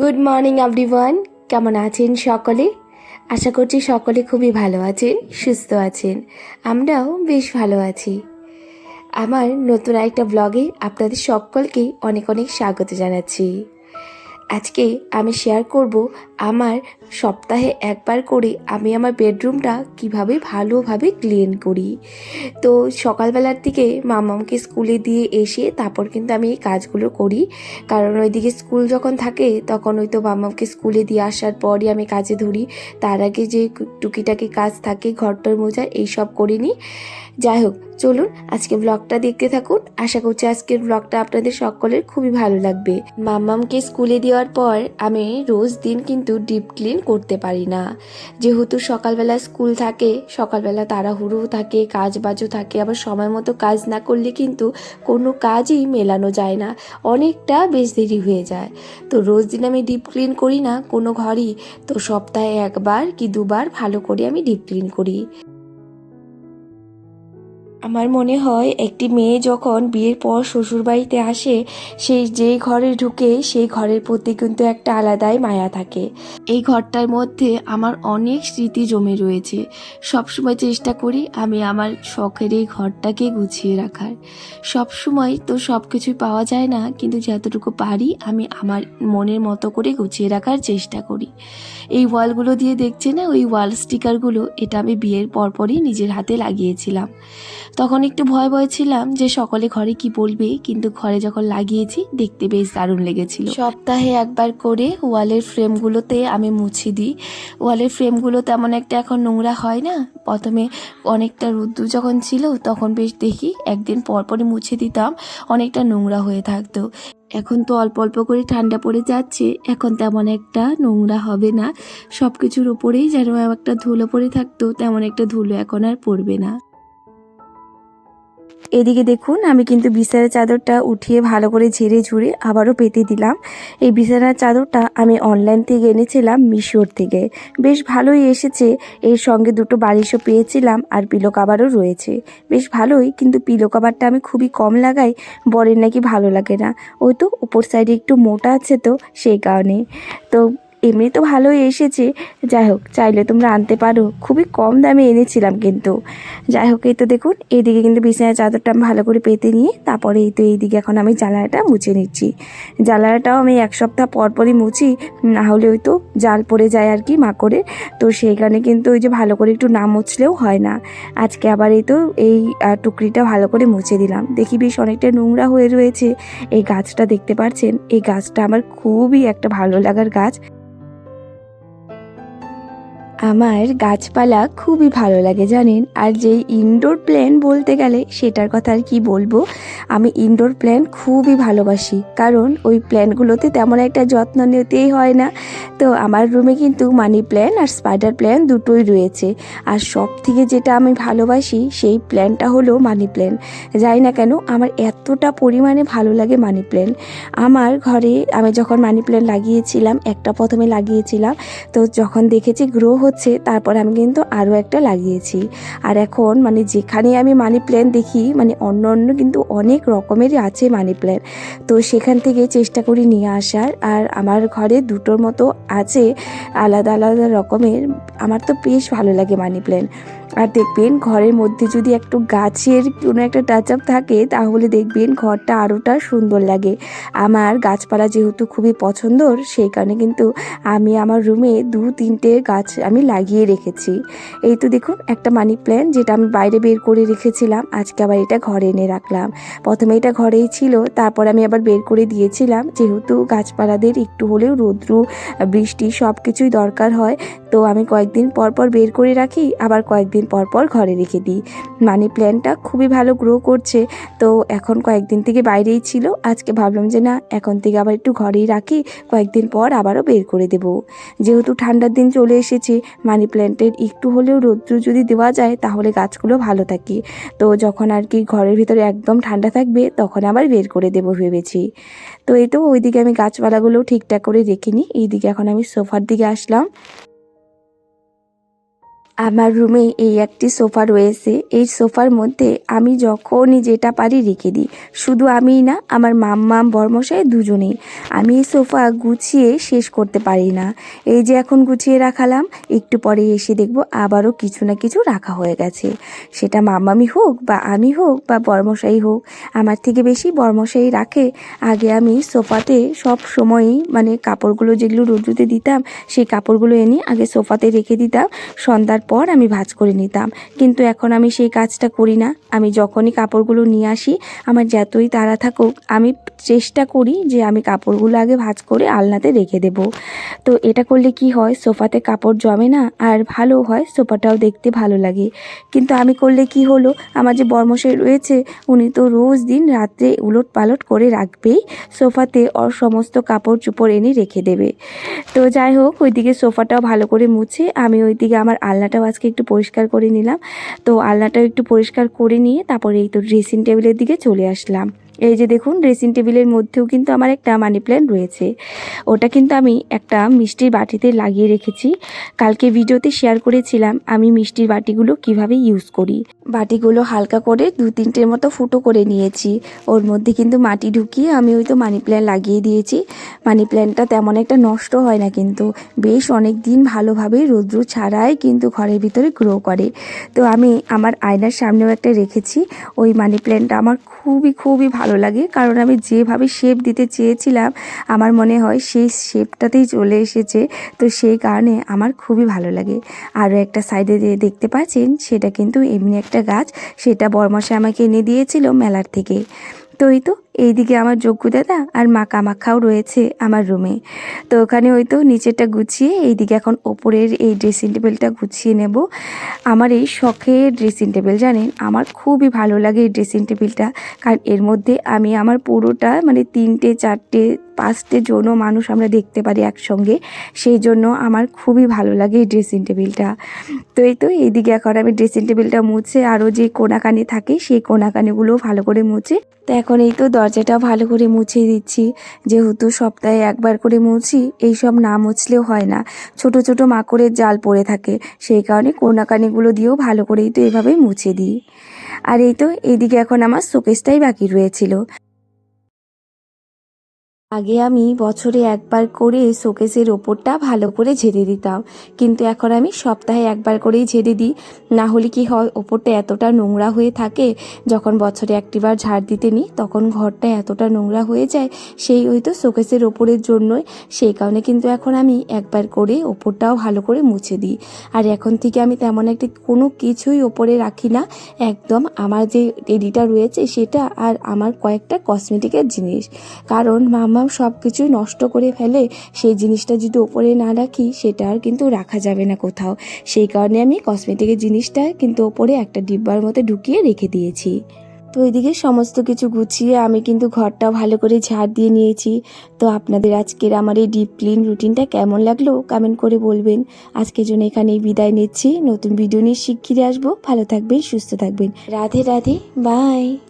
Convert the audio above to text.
Good morning everyone কেমন আছেন সকলে? আশা করছি সকলে খুবই ভালো আছেন, সুস্থ আছেন। আমরাও বেশ ভালো আছি। আমার নতুন একটা ব্লগে আপনাদের সকলকে অনেক অনেক স্বাগত জানাচ্ছি। আজকে আমি শেয়ার করব আমার সপ্তাহে একবার করে আমি আমার বেডরুমটা কীভাবে ভালোভাবে ক্লিন করি। তো সকালবেলার দিকে মামামকে স্কুলে দিয়ে এসে তারপর কিন্তু আমি এই কাজগুলো করি। কারণ ওইদিকে স্কুল যখন থাকে, তখন ওই তো মামামকে স্কুলে দিয়ে আসার পরই আমি কাজে ধরি। তার আগে যে টুকিটাকি কাজ থাকে ঘরটর মোজা এইসব করিনি যাই হোক, চলুন আজকে ব্লগটা দেখতে থাকুন। আশা করছি আজকের ব্লগটা আপনাদের সকলের খুবই ভালো লাগবে। মাম্মামকে স্কুলে দেওয়ার পর আমি রোজ দিন কিন্তু ডিপ ক্লিন করতে পারি না। যেহেতু সকালবেলা স্কুল থাকে, সকালবেলা তাড়াহুড়ো থাকে কাজ বাজও থাকে, আবার সময় মতো কাজ না করলে কিন্তু কোনো কাজই মেলানো যায় না, অনেকটা বেশ দেরি হয়ে যায়। তো রোজ দিন আমি ডিপ ক্লিন করি না কোনো ঘরই, তো সপ্তাহে একবার কি দুবার ভালো করে আমি ডিপ ক্লিন করি। আমার মনে হয় একটি মেয়ে যখন বিয়ের পর শ্বশুরবাড়িতে আসে সেই যেই ঘরে ঢুকে সেই ঘরের প্রতি কিন্তু একটা আলাদাই মায়া থাকে। এই ঘরটার মধ্যে আমার অনেক স্মৃতি জমে রয়েছে। সবসময় চেষ্টা করি আমি আমার শখের এই ঘরটাকে গুছিয়ে রাখার। সবসময় তো সব কিছুই পাওয়া যায় না, কিন্তু যতটুকু পারি আমি আমার মনের মতো করে গুছিয়ে রাখার চেষ্টা করি। এই ওয়ালগুলো দিয়ে দেখছে না? ওই ওয়াল স্টিকারগুলো, এটা আমি বিয়ের পরপরই নিজের হাতে লাগিয়েছিলাম। তখন একটু ভয় ভয় ছিলাম যে সকলে ঘরে কি বলবে, কিন্তু ঘরে যখন লাগিয়েছি দেখতে বেশ দারুণ লেগেছিল। সপ্তাহে একবার করে ওয়ালের ফ্রেমগুলোতে আমি মুছে দিই। ওয়ালের ফ্রেমগুলো তেমন একটা এখন নোংরা হয় না? প্রথমে অনেকটা রুদ্র যখন ছিল, তখন বেশ দেখি একদিন পর পরই মুছে দিতাম, অনেকটা নোংরা হয়ে থাকতো। এখন তো অল্প অল্প করে ঠান্ডা পড়ে যাচ্ছে, এখন তেমন একটা নোংরা হবে না। সব কিছুর উপরেই যেন একটা ধুলো পড়ে থাকতো, তেমন একটা ধুলো এখন আর পড়বে না। এদিকে দেখুন, আমি কিন্তু বিছানার চাদরটা উঠিয়ে ভালো করে ঝেড়ে ঝুড়ে আবারও পেতে দিলাম। এই বিছানার চাদরটা আমি অনলাইন থেকে এনেছিলাম মিশোর থেকে। বেশ ভালোই এসেছে। এর সঙ্গে দুটো বালিশও পেয়েছিলাম আর পিলো কাবারও রয়েছে। বেশ ভালোই, কিন্তু পিলো কাবারটা আমি খুবই কম লাগাই, বরের নাকি ভালো লাগে না। ওই তো, উপর সাইডে একটু মোটা আছে তো, সেই কারণে। তো এমনি তো ভালোই এসেছে। যাই হোক, চাইলে তোমরা আনতে পারো। খুবই কম দামে এনেছিলাম কিন্তু। যাই হোক, এই তো দেখুন, এইদিকে কিন্তু বিছানার চাদরটা আমি ভালো করে পেতে নিয়ে তারপরে এই তো এইদিকে এখন আমি জানালাটা মুছে নিচ্ছি। জানালাটাও আমি এক সপ্তাহ পর পরই মুছি, না হলে ওই তো জাল পড়ে যায় আর কি মা করে তো সেইখানে কিন্তু ওই যে ভালো করে একটু না মুছলেও হয় না। আজকে আবার এই তো এই টুকরিটা ভালো করে মুছে দিলাম। দেখি বেশ অনেকটা নোংরা হয়ে রয়েছে। এই গাছটা দেখতে পাচ্ছেন? এই গাছটা আমার খুবই একটা ভালো লাগার গাছ। আমার গাছপালা খুবই ভালো লাগে, জানেন? আর যেই ইনডোর প্ল্যান বলতে গেলে সেটার কথা আর কি বলব? আমি ইনডোর প্ল্যান খুবই ভালোবাসি, কারণ ওই প্ল্যানগুলোতে তেমন একটা যত্ন নিতেই হয় না। তো আমার রুমে কিন্তু মানি প্ল্যান আর স্পাইডার প্ল্যান দুটোই রয়েছে। আর সব থেকে যেটা আমি ভালোবাসি সেই প্ল্যানটা হলো মানি প্ল্যান যাই না কেন, আমার এতটা পরিমাণে ভালো লাগে মানি প্ল্যান আমার ঘরে আমি যখন মানি প্ল্যান লাগিয়েছিলাম, একটা প্রথমে লাগিয়েছিলাম, তো যখন দেখেছি গ্রো হচ্ছে, তারপরে আমি কিন্তু আরও একটা লাগিয়েছি। আর এখন মানে যেখানে আমি মানি প্ল্যান দেখি মানে অন্য অন্য কিন্তু অনেক রকমেরই আছে মানি প্ল্যান তো সেখান থেকে চেষ্টা করি নিয়ে আসার। আর আমার ঘরে দুটোর মতো আছে আলাদা আলাদা রকমের। আমার তো বেশ ভালো লাগে মানি প্ল্যান আর দেখবেন ঘরের মধ্যে যদি একটু গাছের কোনো একটা টাচ আপ থাকে, তাহলে দেখবেন ঘরটা আরোটা সুন্দর লাগে। আমার গাছপালা যেহেতু খুবই পছন্দর, সেই কারণে কিন্তু আমি আমার রুমে দু তিনটে গাছ আমি লাগিয়ে রেখেছি। এই তো দেখুন, একটা মানি প্ল্যান্ট যেটা আমি বাইরে বের করে রেখেছিলাম, আজকে আবার এটা ঘরে এনে রাখলাম। প্রথমে এটা ঘরেই ছিল, তারপর আমি আবার বের করে দিয়েছিলাম, যেহেতু গাছপালাদের একটু হলেও রৌদ্র, বৃষ্টি সব কিছুই দরকার হয়, তো আমি কয়েকদিন পর পর বের করে রাখি, আবার কয়েকদিন পর পর ঘরে রেখে দিই। মানি প্ল্যান্টটা খুবই ভালো গ্রো করছে। তো এখন কয়েকদিন থেকে বাইরেই ছিল। আজকে ভাবলাম যে না, এখন থেকে আবার একটু ঘরেই রাখি। কয়েকদিন পর আবারও বের করে দেব। যেহেতু ঠান্ডার দিন চলে এসেছে, মানি প্ল্যান্টের একটু হলেও রৌদ্র যদি দেওয়া যায়, তাহলে গাছগুলো ভালো থাকে। তো যখন আর কি ঘরের ভিতরে একদম ঠান্ডা থাকবে, তখন আবার বের করে দেবো ভেবেছি। তো এই তো ওইদিকে আমি গাছপালাগুলো ঠিকঠাক করে রেখে নিই। এইদিকে এখন আমি সোফার দিকে আসলাম। আমার রুমে এই একটি সোফা রয়েছে। এই সোফার মধ্যে আমি যখনই যেটা পারি রেখে দিই। শুধু আমিই না, আমার মাম্মাম, বর্মশাই দুজনেই। আমি এই সোফা গুছিয়ে শেষ করতে পারি না। এই যে এখন গুছিয়ে রাখালাম, একটু পরে এসে দেখব আবারও কিছু না কিছু রাখা হয়ে গেছে। সেটা মাম্মামি হোক বা আমি হোক বা বর্মশাই হোক, আমার থেকে বেশি বর্মশাই রাখে, আগে আমি সোফাতে সব সময়ই মানে কাপড়গুলো যেগুলো রোদ্রুতে দিতাম, সেই কাপড়গুলো এনে আগে সোফাতে রেখে দিতাম। সন্ধ্যার পর আমি ভাঁজ করে নিতাম। কিন্তু এখন আমি সেই কাজটা করি না। আমি যখনই কাপড়গুলো নিয়ে আসি, আমার যতই তাড়া থাকুক, আমি চেষ্টা করি যে আমি কাপড়গুলো আগে ভাঁজ করে আলনাতে রেখে দেব। তো এটা করলে কি হয়, সোফাতে কাপড় জমে না, আর ভালো হয়, সোফাটাও দেখতে ভালো লাগে। কিন্তু আমি করলে কি হলো, আমার যে বর্মশাই রয়েছে, উনি তো রোজ দিন রাত্রে উলট পালট করে রাখবেই, সোফাতে ওর সমস্ত কাপড় চুপড় এনে রেখে দেবে। তো যাই হোক, ওইদিকে সোফাটাও ভালো করে মুছে, আমি ওইদিকে আমার আলনাটাও আজকে একটু পরিষ্কার করে নিলাম। তো আলনাটাও একটু পরিষ্কার করে নিয়ে তারপরে এই তো ড্রেসিং টেবিলের দিকে চলে আসলাম। এই যে দেখুন ড্রেসিং টেবিলের মধ্যেও কিন্তু আমার একটা মানি প্ল্যান্ট রয়েছে। ওটা কিন্তু আমি একটা মিষ্টির বাটিতে লাগিয়ে রেখেছি। কালকে ভিডিওতে শেয়ার করেছিলাম আমি মিষ্টির বাটিগুলো কীভাবে ইউজ করি। বাটিগুলো হালকা করে দু তিনটের মতো ফুটো করে নিয়েছি। ওর মধ্যে কিন্তু মাটি ঢুকিয়ে আমি ওই তো মানি প্ল্যান্ট লাগিয়ে দিয়েছি। মানি প্ল্যান্টটা তেমন একটা নষ্ট হয় না কিন্তু। বেশ অনেক দিন ভালোভাবে রৌদ্র ছাড়াই কিন্তু ঘরের ভিতরে গ্রো করে। তো আমি আমার আয়নার সামনেও একটা রেখেছি। ওই মানি প্ল্যান্টটা আমার খুবই খুবই ভালো লাগে। কারণ আমি যেভাবে শেপ দিতে চেয়েছিলাম, আমার মনে হয় সেই শেপটাতেই চলে এসেছে। তো সেই কারণে আমার খুবই ভালো লাগে। আরও একটা সাইডে দেখতে পাচ্ছেন, সেটা কিন্তু এমনি একটা গাছ। সেটা বরমাসে আমাকে এনে দিয়েছিল মেলার থেকে। তো এই তো এইদিকে আমার যোগ্য দাদা আর মা কামাক্ষাও রয়েছে আমার রুমে। তো ওখানে ওই তো নিচেরটা গুছিয়ে এইদিকে এখন ওপরের এই ড্রেসিং টেবিলটা গুছিয়ে নেব। আমার এই শখের ড্রেসিং টেবিল জানেন? আমার খুবই ভালো লাগে এই ড্রেসিং টেবিলটা কারণ এর মধ্যে আমি আমার পুরোটা মানে তিনটে, চারটে, পাঁচটে জন মানুষ আমরা দেখতে পারি একসঙ্গে। সেই জন্য আমার খুবই ভালো লাগে এই ড্রেসিং টেবিলটা তো এই তো এইদিকে এখন আমি ড্রেসিং টেবিলটা মুছে আরও যে কোনাকানি থাকে সেই কোনাকানিগুলোও ভালো করে মুছে। তো এখন এই তো দরজাটা ভালো করে মুছে দিচ্ছি। যেহেতু সপ্তাহে একবার করে মুছি এই সব না মুছলেও হয় না। ছোট ছোট মাকড়ের জাল পড়ে থাকে, সেই কারণে কোনাকানিগুলো দিয়েও ভালো করেই তো এভাবে মুছে দিই। আর এই তো, এদিকে এখন আমার শোকেসটাই বাকি রয়েছিল। আগে আমি বছরে একবার করে শোকেসের ওপরটা ভালো করে ঝেড়ে দিতাম। কিন্তু এখন আমি সপ্তাহে একবার করেই ঝেড়ে দিই। না হলে কি হয়, ওপরটা এতটা নোংরা হয়ে থাকে, যখন বছরে একটিবার ঝাড় দিতে নিই, তখন ঘরটা এতটা নোংরা হয়ে যায়, সেই ওই তো শোকেসের ওপরের জন্যই। সেই কারণে কিন্তু এখন আমি একবার করে ওপরটাও ভালো করে মুছে দিই। আর এখন থেকে আমি তেমন একটি কোনো কিছুই ওপরে রাখি না। একদম আমার যে এডিটা রয়েছে, সেটা আর আমার কয়েকটা কসমেটিকের জিনিস। কারণ মামা সব কিছুই নষ্ট করে ফেলে, সেই জিনিসটা যদি ওপরে না রাখি, সেটা আর কিন্তু রাখা যাবে না কোথাও। সেই কারণে আমি কসমেটিকের জিনিসটা কিন্তু ওপরে একটা ডিব্বার মতো ঢুকিয়ে রেখে দিয়েছি। তো এদিকে সমস্ত কিছু গুছিয়ে আমি কিন্তু ঘরটা ভালো করে ঝাড় দিয়ে নিয়েছি। তো আপনাদের আজকের আমার এই ডিপ ক্লিন রুটিনটা কেমন লাগল কমেন্ট করে বলবেন। আজকের জন্য এখানেই বিদায় নিচ্ছি। নতুন ভিডিও নিয়ে শিগগিরই আসব। ভালো থাকবেন, সুস্থ থাকবেন। রাধে রাধে বাই